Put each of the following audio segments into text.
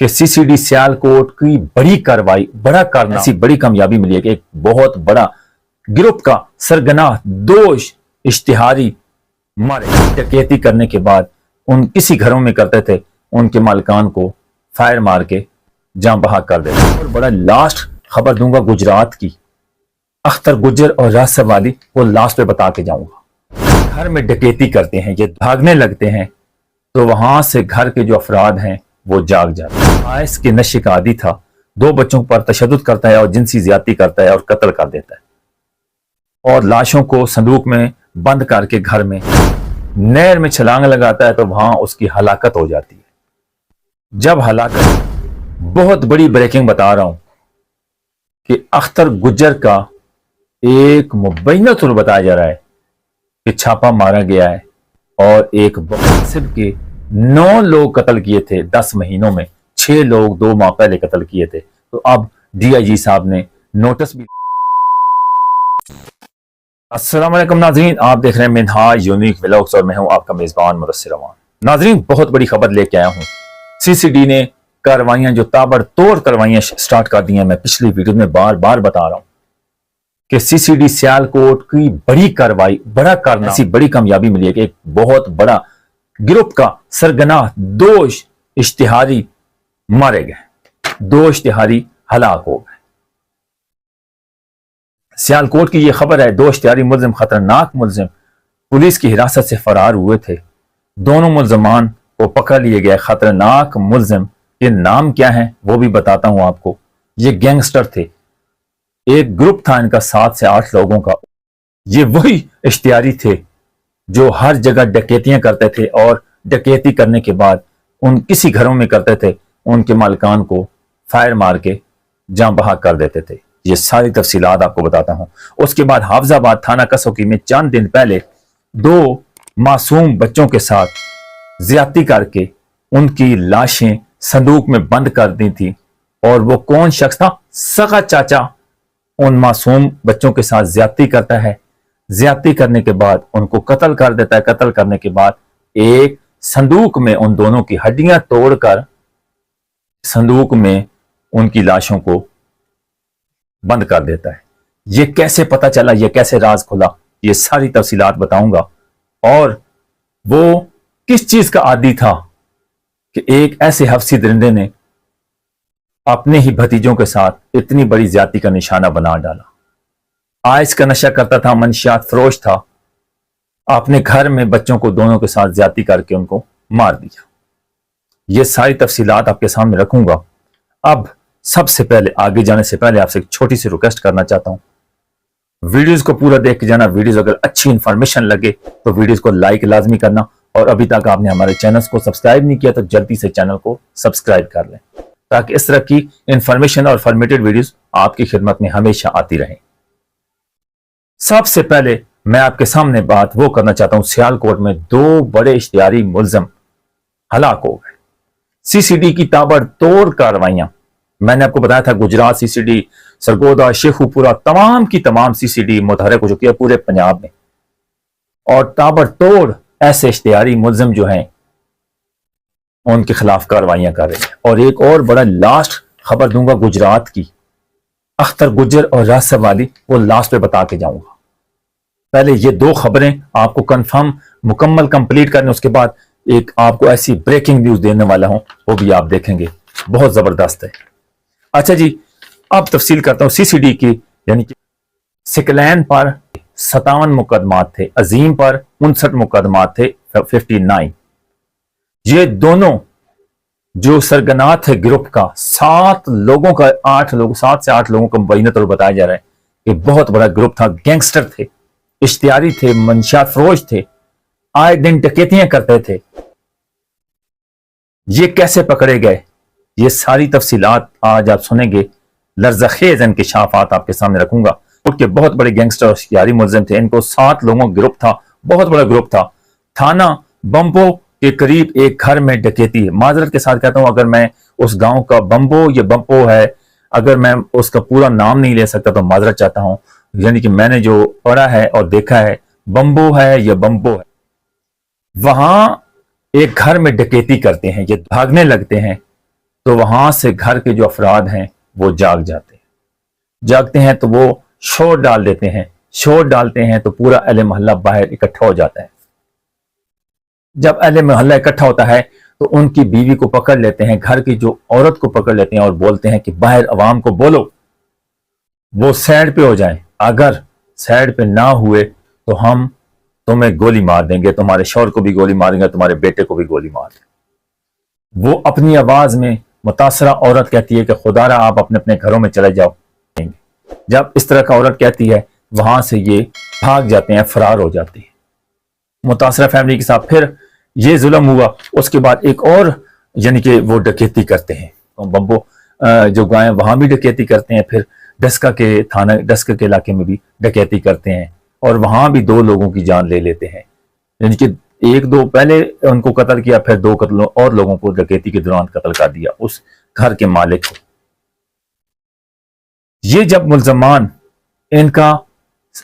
کہ سی C D سیال کوٹ کی بڑی کاروائی بڑا کارنامہ ایسی بڑی کامیابی ملی ہے کہ ایک بہت بڑا گروپ کا سرگناہ دوش اشتہاری مارے۔ ڈکیتی کرنے کے بعد ان کسی گھروں میں کرتے تھے ان کے مالکان کو فائر مار کے جاں بحق کر دیتے اور بڑا لاسٹ خبر دوں گا گجرات کی۔ اختر گجر اور راسر والی وہ لاسٹ پہ بتا کے جاؤں گا۔ گھر میں ڈکیتی کرتے ہیں یہ بھاگنے لگتے ہیں تو وہاں سے گھر کے جو افراد ہیں وہ جاگ جاتے ہیں۔ آئس کے نشے کا عادی تھا۔ دو بچوں پر تشدد کرتا ہے اور جنسی زیادتی کرتا ہے اور قتل کر دیتا ہے۔ اور لاشوں کو صندوق میں بند کر کے گھر میں، نہر میں چھلانگ لگاتا ہے تو وہاں اس کی ہلاکت ہو جاتی ہے۔ جب ہلاکت، بہت بڑی بریکنگ بتا رہا ہوں کہ اختر گجر کا ایک مبینہ طور بتایا جا رہا ہے کہ چھاپا مارا گیا ہے اور ایک منصب کے نو لوگ قتل کیے تھے دس مہینوں میں۔ چھ لوگ دو ماہ پہلے قتل کیے تھے۔ تو اب ڈی آئی جی صاحب نے نوٹس بھی السلام علیکم ناظرین، آپ دیکھ رہے ہیں منہا یونیک ولاگس اور میں ہوں آپ کا میزبان مدثر روان۔ ناظرین، بہت بڑی خبر لے کے آیا ہوں۔ سی سی ڈی نے کاروائیاں جو تابڑ توڑ کاروائیاں سٹارٹ کر دی ہیں، میں پچھلی ویڈیو میں بار بار بتا رہا ہوں کہ سی سی ڈی سیال کوٹ کی بڑی کاروائی، بڑا کرنا ایسی بڑی کامیابی ملی ہے کہ ایک بہت بڑا گروپ کا سرگناہ، دوش، اشتہاری مارے گئے۔ دو اشتہاری ہلاک ہو گئے۔ سیال کوٹ کی یہ خبر ہے دو اشتہاری ملزم خطرناک ملزم پولیس کی حراست سے فرار ہوئے تھے۔ دونوں ملزمان کو پکڑ لیے گئے۔ خطرناک ملزم یہ نام کیا ہے وہ بھی بتاتا ہوں آپ کو۔ یہ گینگسٹر تھے۔ ایک گروپ تھا ان کا، سات سے آٹھ لوگوں کا۔ یہ وہی اشتہاری تھے جو ہر جگہ ڈکیتیاں کرتے تھے اور ڈکیتی کرنے کے بعد ان کسی گھروں میں کرتے تھے۔ ان کے مالکان کو فائر مار کے جاں بحق کر دیتے تھے۔ یہ ساری تفصیلات آپ کو بتاتا ہوں۔ اس کے بعد حافظ آباد تھانہ کسوکی میں چند دن پہلے دو معصوم بچوں کے ساتھ زیادتی کر کے ان کی لاشیں صندوق میں بند کر دی تھی اور وہ کون شخص تھا؟ سگا چاچا۔ ان معصوم بچوں کے ساتھ زیادتی کرتا ہے۔ زیادتی کرنے کے بعد ان کو قتل کر دیتا ہے۔ قتل کرنے کے بعد ایک صندوق میں ان دونوں کی ہڈیاں توڑ کر صندوق میں ان کی لاشوں کو بند کر دیتا ہے۔ یہ کیسے پتا چلا؟ یہ کیسے راز کھلا؟ یہ ساری تفصیلات بتاؤں گا۔ اور وہ کس چیز کا عادی تھا کہ ایک ایسے حفظی درندے نے اپنے ہی بھتیجوں کے ساتھ اتنی بڑی زیادتی کا نشانہ بنا ڈالا؟ آئس کا نشہ کرتا تھا، منشیات فروش تھا۔ اپنے گھر میں بچوں کو دونوں کے ساتھ زیادتی کر کے ان کو مار دیا۔ یہ ساری تفصیلات آپ کے سامنے رکھوں گا۔ اب سب سے پہلے، آگے جانے سے پہلے آپ سے ایک چھوٹی سی ریکویسٹ کرنا چاہتا ہوں۔ ویڈیوز کو پورا دیکھ کے جانا۔ ویڈیوز اگر اچھی انفارمیشن لگے تو ویڈیوز کو لائک لازمی کرنا۔ اور ابھی تک آپ نے ہمارے چینلز کو سبسکرائب نہیں کیا تو جلدی سے چینل کو سبسکرائب کر لیں۔ تاکہ اس طرح کی انفارمیشن اور فارمیٹڈ ویڈیوز آپ کی خدمت میں ہمیشہ آتی رہیں۔ سب سے پہلے میں آپ کے سامنے بات وہ کرنا چاہتا ہوں۔ سیال کوٹ میں دو بڑے اشتہاری ملزم ہلاک ہو گئے۔ سی سی ڈی کی تابڑ توڑ کاروائیاں۔ میں نے آپ کو بتایا تھا Gujrat C C D Sargodha Sheikhupura تمام کی تمام سی سی ڈی متحرک ہو چکی ہے پورے پنجاب میں۔ اور تابڑ توڑ ایسے اشتہاری ملزم جو ہیں، ان کے خلاف کاروائیاں کر رہے ہیں۔ اور ایک اور بڑا لاسٹ خبر دوں گا گجرات کی۔ اختر گجر اور راسر والی، وہ لاسٹ پہ بتا کے جاؤں گا۔ پہلے یہ دو خبریں آپ کو کنفرم مکمل کمپلیٹ کرنے، اس کے بعد ایک آپ کو ایسی بریکنگ نیوز دینے والا ہوں، وہ بھی آپ دیکھیں گے۔ بہت زبردست ہے۔ اچھا جی اب تفصیل کرتا ہوں۔ سی سی ڈی کی یعنی کہ سکلین پر ستاون مقدمات تھے، عظیم پر انسٹھ مقدمات تھے ففٹی نائن یہ دونوں جو سرگنات ہے گروپ کا، سات لوگوں کا، آٹھ لوگ، سات سے آٹھ لوگوں کا مبینہ طور بتایا جا رہا ہے کہ بہت بڑا گروپ تھا، گینگسٹر تھے، اشتہاری تھے منشیات فروش تھے آئے دن ٹکیتیاں کرتے تھے۔ یہ کیسے پکڑے گئے؟ یہ ساری تفصیلات آج آپ سنیں گے۔ لرزخیز انکشافات آپ کے سامنے رکھوں گا۔ کے بہت بڑے گینگسٹر اور شکاری ملزم تھے۔ ان کو سات لوگوں گروپ تھا۔ بہت بڑا گروپ تھا۔ تھانہ بمبو کے قریب ایک گھر میں ڈکیتی ہے۔ معذرت کے ساتھ کہتا ہوں، اگر میں اس گاؤں کا بمبو یا بمپو ہے، اگر میں اس کا پورا نام نہیں لے سکتا تو معذرت چاہتا ہوں۔ یعنی کہ میں نے جو پڑھا ہے اور دیکھا ہے، بمبو ہے یا بمبو ہے۔ وہاں ایک گھر میں ڈکیتی کرتے ہیں، یہ بھاگنے لگتے ہیں، تو وہاں سے گھر کے جو افراد ہیں، وہ جاگ جاتے ہیں۔ جاگتے ہیں تو وہ شور ڈال دیتے ہیں، شور ڈالتے ہیں تو پورا اہل محلہ باہر اکٹھا ہو جاتا ہے۔ جب اہل محلہ اکٹھا ہوتا ہے، تو ان کی بیوی کو پکڑ لیتے ہیں، گھر کی جو عورت کو پکڑ لیتے ہیں اور بولتے ہیں کہ باہر عوام کو بولو۔ وہ سیڈ پہ ہو جائیں۔ اگر سیڈ پہ نہ ہوئے تو ہم تمہیں گولی مار دیں گے، تمہارے شور کو بھی گولی ماریں گے، تمہارے بیٹے کو بھی گولی مار دیں۔ گے وہ اپنی آواز میں متاثرہ عورت کہتی ہے کہ خدا را آپ اپنے اپنے گھروں میں چلے جاؤ۔ جب اس طرح کا عورت کہتی ہے، وہاں سے یہ بھاگ جاتے ہیں، فرار ہو جاتی ہے متاثرہ فیملی کے ساتھ پھر یہ ظلم ہوا۔ اس کے بعد ایک اور یعنی کہ وہ ڈکیتی کرتے ہیں۔ بمبو جو گائیں وہاں بھی ڈکیتی کرتے ہیں۔ پھر ڈسکا کے تھانہ ڈسکا کے علاقے میں بھی ڈکیتی کرتے ہیں۔ اور وہاں بھی دو لوگوں کی جان لے لیتے ہیں۔ یعنی کہ ایک دو پہلے ان کو قتل کیا، پھر دو قتل اور لوگوں کو ڈکیتی کے دوران قتل کر دیا، اس گھر کے مالک کو۔ یہ جب ملزمان ان کا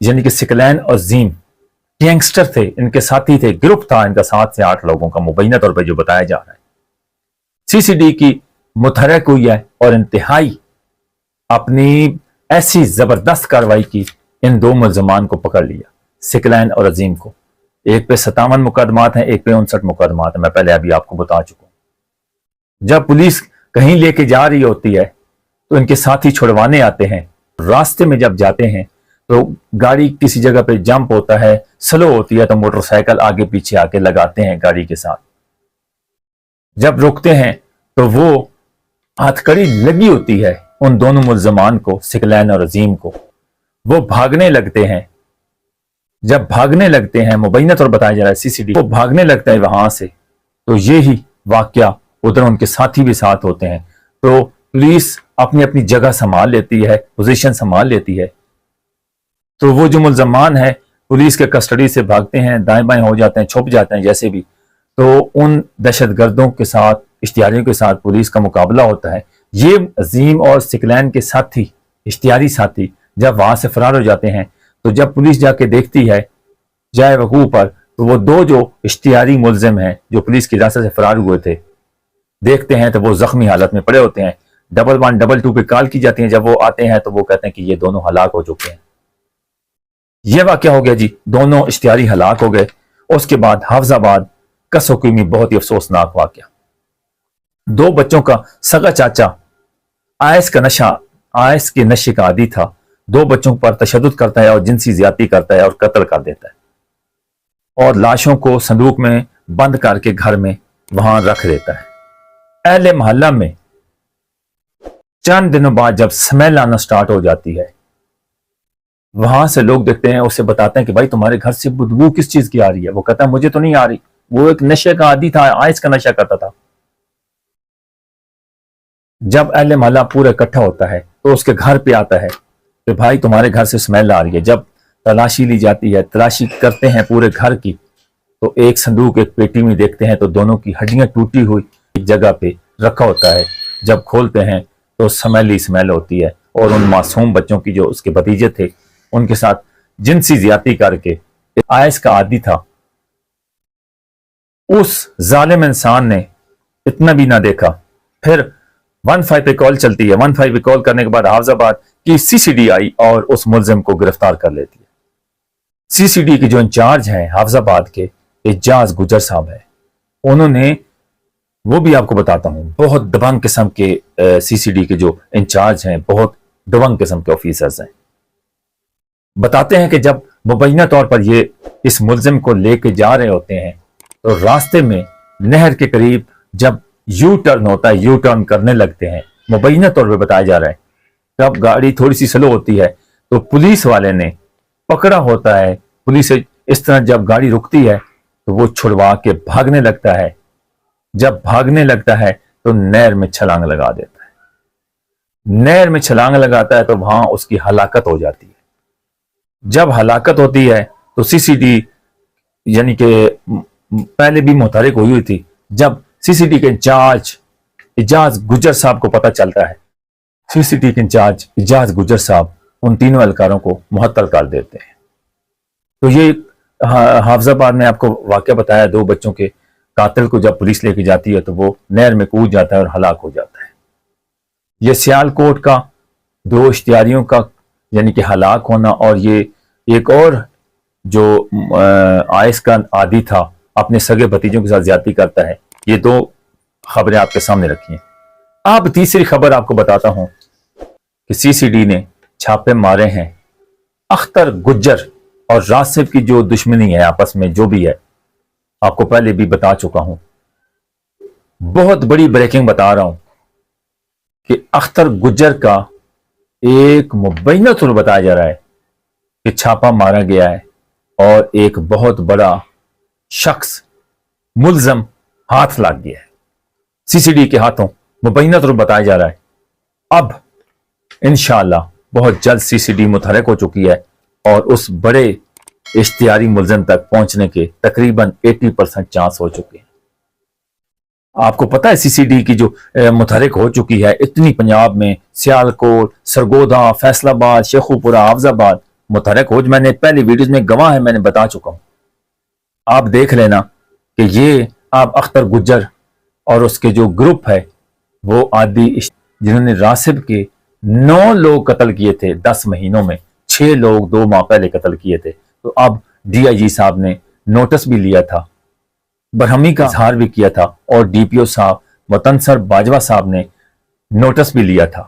یعنی کہ سکلین اور زیم گینگسٹر تھے، ان کے ساتھی تھے، گروپ تھا، ان کا سات سے آٹھ لوگوں کا مبینہ طور پہ جو بتایا جا رہا ہے۔ سی سی ڈی کی متحرک ہوئی ہے اور انتہائی اپنی ایسی زبردست کاروائی کی ان دو ملزمان کو پکڑ لیا، سکلین اور عظیم کو۔ ایک پہ ستاون مقدمات ہیں، ایک پہ انسٹھ مقدمات ہیں۔ میں پہلے ابھی آپ کو بتا چکا ہوں۔ جب پولیس کہیں لے کے جا رہی ہوتی ہے، تو ان کے ساتھی چھڑوانے آتے ہیں۔ راستے میں جب جاتے ہیں، تو گاڑی کسی جگہ پہ جمپ ہوتا ہے، سلو ہوتی ہے، تو موٹر سائیکل آگے پیچھے آ کے لگاتے ہیں گاڑی کے ساتھ۔ جب رکتے ہیں، تو وہ ہاتھ کڑی لگی ہوتی ہے ان دونوں ملزمان کو، سکلین اور عظیم کو۔ وہ بھاگنے لگتے ہیں۔ جب بھاگنے لگتے ہیں مبینہ طور بتایا جا رہا ہے، سی سی ڈی وہ بھاگنے لگتا ہے وہاں سے۔ تو یہی واقعہ ادھر ان کے ساتھی بھی ساتھ ہوتے ہیں۔ تو پولیس اپنی اپنی جگہ سنبھال لیتی ہے، پوزیشن سنبھال لیتی ہے۔ تو وہ جو ملزمان ہے پولیس کے کسٹڈی سے بھاگتے ہیں، دائیں بائیں ہو جاتے ہیں، چھپ جاتے ہیں، جیسے بھی۔ تو ان دہشت گردوں کے ساتھ، اشتہاریوں کے ساتھ پولیس کا مقابلہ ہوتا ہے۔ یہ عظیم اور سکلین کے ساتھی، اشتہاری ساتھی جب وہاں سے فرار ہو جاتے ہیں، تو جب پولیس جا کے دیکھتی ہے، جائے وقوع پر، تو وہ دو جو اشتہاری ملزم ہیں جو پولیس کی راستہ سے فرار ہوئے تھے، دیکھتے ہیں تو وہ زخمی حالت میں پڑے ہوتے ہیں۔ ڈبل ون، ڈبل ٹو پہ کال کی جاتی ہیں۔ جب وہ آتے ہیں تو وہ کہتے ہیں کہ یہ دونوں ہلاک ہو چکے ہیں۔ یہ واقعہ ہو گیا جی دونوں اشتہاری ہلاک ہو گئے۔ اس کے بعد حافظ آباد کس حکومی بہت ہی افسوسناک واقعہ۔ دو بچوں کا سگا چاچا آئس کا نشہ آئس کے نشے کا عادی تھا۔ دو بچوں پر تشدد کرتا ہے اور جنسی زیادتی کرتا ہے اور قتل کر دیتا ہے۔ اور لاشوں کو صندوق میں بند کر کے گھر میں وہاں رکھ دیتا ہے۔ اہل محلہ میں چند دنوں بعد جب سمیل آنا سٹارٹ ہو جاتی ہے، وہاں سے لوگ دیکھتے ہیں، اسے بتاتے ہیں کہ بھائی تمہارے گھر سے بدبو کس چیز کی آ رہی ہے؟ وہ کہتا ہے، مجھے تو نہیں آ رہی۔ وہ ایک نشے کا عادی تھا، آئس کا نشہ کرتا تھا۔ جب اہل محلہ پورا اکٹھا ہوتا ہے تو اس کے گھر پہ آتا ہے۔ کہ بھائی تمہارے گھر سے سمیل آ رہی ہے۔ جب تلاشی لی جاتی ہے، تلاشی کرتے ہیں پورے گھر کی، تو ایک صندوق، ایک پیٹی میں دیکھتے ہیں تو دونوں کی ہڈیاں ٹوٹی ہوئی ایک جگہ پہ رکھا ہوتا ہے۔ جب کھولتے ہیں تو سمیل ہی سمیل ہوتی ہے۔ اور ان معصوم بچوں کی جو اس کے بتیجے تھے، ان کے ساتھ جنسی زیادتی کر کے آئس کا عادی تھا۔ اس ظالم انسان نے اتنا بھی نہ دیکھا۔ پھر ون فائیو پہ کال چلتی ہے۔ ون فائیو پہ کال کرنے کے بعد حافظ آباد کی سی سی ڈی آئی اور اس ملزم کو گرفتار کر لیتی ہے۔ سی سی ڈی کے جو انچارج ہیں حافظ آباد کے اجاز گجر صاحب ہے انہوں نے، وہ بھی آپ کو بتاتا ہوں، بہت دبنگ قسم کے سی سی ڈی کے جو انچارج ہیں، بہت دبنگ قسم کے آفیسرز ہیں۔ بتاتے ہیں کہ جب مبینہ طور پر یہ اس ملزم کو لے کے جا رہے ہوتے ہیں، تو راستے میں نہر کے قریب جب یو ٹرن ہوتا ہے یو ٹرن کرنے لگتے ہیں، مبینہ طور پہ بتایا جا رہا ہے۔ جب گاڑی تھوڑی سی سلو ہوتی ہے تو پولیس والے نے پکڑا ہوتا ہے۔ پولیس اس طرح جب گاڑی رکتی ہے تو وہ چھڑوا کے بھاگنے لگتا ہے۔ جب بھاگنے لگتا ہے تو نہر میں چھلانگ لگا دیتا ہے۔ نہر میں چھلانگ لگاتا ہے تو وہاں اس کی ہلاکت ہو جاتی ہے۔ جب ہلاکت ہوتی ہے تو سی سی ٹی یعنی کہ پہلے بھی متحرک ہوئی ہوئی تھی۔ جب سی سی ٹی کے انچارج اجاز گجر صاحب کو پتہ چلتا ہے۔ سی سی ٹی کے انچارج اجاز گجر صاحب ان تینوں اہلکاروں کو محتر کر دیتے ہیں۔ تو یہ ہاں، حافظ آباد نے آپ کو واقعہ بتایا، دو بچوں کے قاتل کو جب پولیس لے کے جاتی ہے تو وہ نہر میں کود جاتا ہے اور ہلاک ہو جاتا ہے۔ یہ سیالکوٹ کا دو اشتہاریوں کا یعنی کہ ہلاک ہونا اور یہ ایک اور جو آئس کا عادی تھا، اپنے سگے بھتیجوں کے ساتھ زیادتی کرتا ہے، یہ دو خبریں آپ کے سامنے رکھی ہیں۔ آپ تیسری خبر آپ کو بتاتا ہوں۔ کہ سی سی ڈی نے چھاپے مارے ہیں۔ اختر، گجر اور راسب کی جو دشمنی ہے آپس میں، جو بھی ہے، آپ کو پہلے بھی بتا چکا ہوں۔ بہت بڑی بریکنگ بتا رہا ہوں کہ اختر، گجر کا ایک مبینہ طور بتایا جا رہا ہے کہ چھاپا مارا گیا ہے اور ایک بہت بڑا شخص ملزم ہاتھ لگ گیا ہے۔ سی سی ڈی کے ہاتھوں مبینہ طور بتایا جا رہا ہے۔ اب انشاءاللہ بہت جلد سی سی ڈی متحرک ہو چکی ہے اور اس بڑے اشتہاری ملزم تک پہنچنے کے تقریباً ایٹی پرسنٹ چانس ہو چکے ہیں۔ آپ کو پتا ہے سی سی ڈی کی جو متحرک ہو چکی ہے، اتنی پنجاب میں سیالکوٹ سرگودا فیصلہ آباد، شیخو پورہ، حافظ آباد متحرک ہو۔ جو میں نے پہلی ویڈیوز میں گواہ ہے میں نے بتا چکا ہوں۔ آپ دیکھ لینا کہ یہ آپ اختر گجر اور اس کے جو گروپ ہے، وہ آدی جنہوں نے راسب کے نو لوگ قتل کیے تھے دس مہینوں میں، چھ لوگ دو ماہ پہلے قتل کیے تھے۔ تو اب ڈی آئی جی صاحب نے نوٹس بھی لیا تھا۔ برہمی کا اظہار بھی کیا تھا اور ڈی پی او صاحب، وطن سر باجوہ صاحب نے نوٹس بھی لیا تھا۔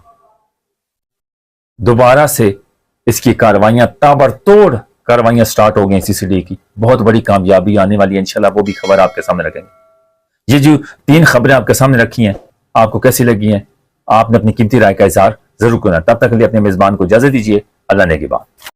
دوبارہ سے اس کی کاروائیاں تابر توڑ کاروائیاں سٹارٹ ہو گئی سی سی ڈی کی۔ بہت بڑی کامیابی آنے والی ہے، انشاءاللہ وہ بھی خبر آپ کے سامنے رکھیں گے۔ یہ جو تین خبریں آپ کے سامنے رکھی ہیں، آپ کو کیسی لگی ہیں؟ آپ نے اپنی قیمتی رائے کا اظہار ضرور کرنا تب تک لیے اپنے میزبان کو اجازت دیجیے اللہ نے کی بات۔